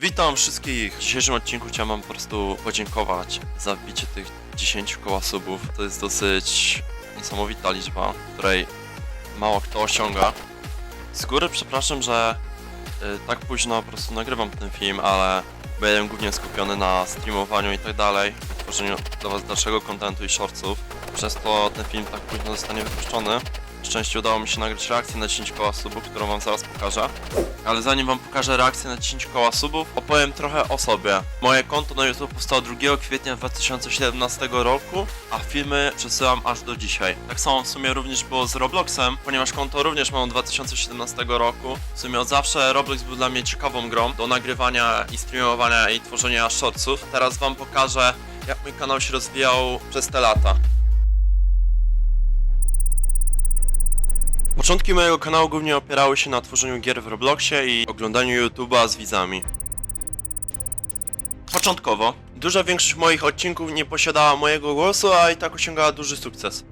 Witam wszystkich! W dzisiejszym odcinku chciałem wam po prostu podziękować za wbicie tych 10 koła subów. To jest dosyć niesamowita liczba, której mało kto osiąga. Z góry przepraszam, że y, tak późno po prostu nagrywam ten film, ale byłem głównie skupiony na streamowaniu i tak dalej, tworzeniu dla was dalszego kontentu i shortsów. Przez to ten film tak późno zostanie wypuszczony. Szczęście udało mi się nagrać reakcję na 10 koła subów, którą wam zaraz pokażę. Ale zanim wam pokażę reakcję na 10 koła subów, opowiem trochę o sobie. Moje konto na YouTube powstało 2 kwietnia 2017 roku, a filmy przesyłam aż do dzisiaj. Tak samo w sumie również było z Robloxem, ponieważ konto również mam od 2017 roku. W sumie od zawsze Roblox był dla mnie ciekawą grą do nagrywania i streamowania i tworzenia shortsów. Teraz wam pokażę, jak mój kanał się rozwijał przez te lata. Początki mojego kanału głównie opierały się na tworzeniu gier w Robloxie i oglądaniu YouTube'a z widzami. Początkowo, duża większość moich odcinków nie posiadała mojego głosu, a i tak osiągała duży sukces.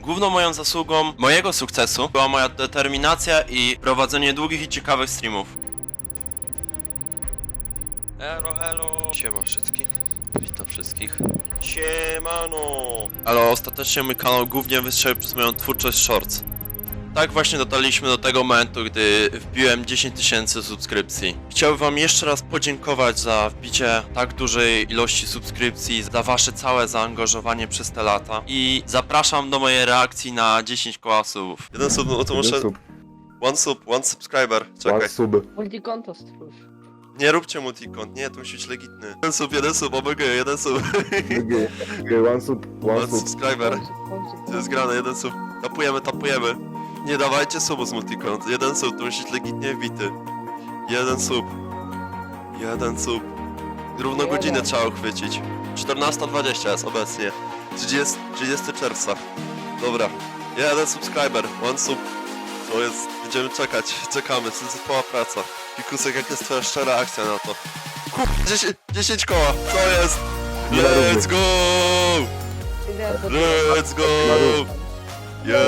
Główną moją zasługą mojego sukcesu była moja determinacja i prowadzenie długich i ciekawych streamów. Elo, elo. Siema wszystkich. Witam wszystkich. Siemano! Ale ostatecznie mój kanał głównie wystrzelił przez moją twórczość shorts. Tak właśnie dotarliśmy do tego momentu, gdy wbiłem 10 tysięcy subskrypcji. Chciałbym wam jeszcze raz podziękować za wbicie tak dużej ilości subskrypcji, za wasze całe zaangażowanie przez te lata i zapraszam do mojej reakcji na 10 koła subów. Jeden sub, no to muszę... Sub, One sub, one subscriber. Czekaj. one sub. Multikonto stwórz. Nie róbcie multikont, nie, to musi być legitny. Jeden sub, jeden sub, omega, jeden sub. Drugie, one sub, one One sub. subscriber. To jest grane, jeden sub. Tapujemy, tapujemy. Nie dawajcie subu z multikont. Jeden sub, to musi być legitnie wbity. Jeden sub. Jeden sub. Równo godzinę trzeba uchwycić. 14.20 jest obecnie. 30, 30 czerwca. Dobra. Jeden subscriber, one sub. To jest... Będziemy czekać. Czekamy, to jest cała praca. Pikusek, jak jest twoja szczera akcja na to? Kup, 10, 10 koła, co jest? Let's go! Let's go! Yeah!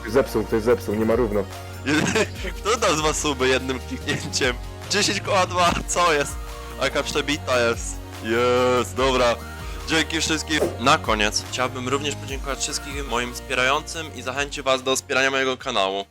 Ktoś zepsuł, ktoś zepsuł, nie ma równo. Kto da z was suby jednym kliknięciem? 10 koła 2, co jest? A Jaka przebita jest. Jest, dobra. Dzięki wszystkim. Na koniec chciałbym również podziękować wszystkim moim wspierającym i zachęcić was do wspierania mojego kanału.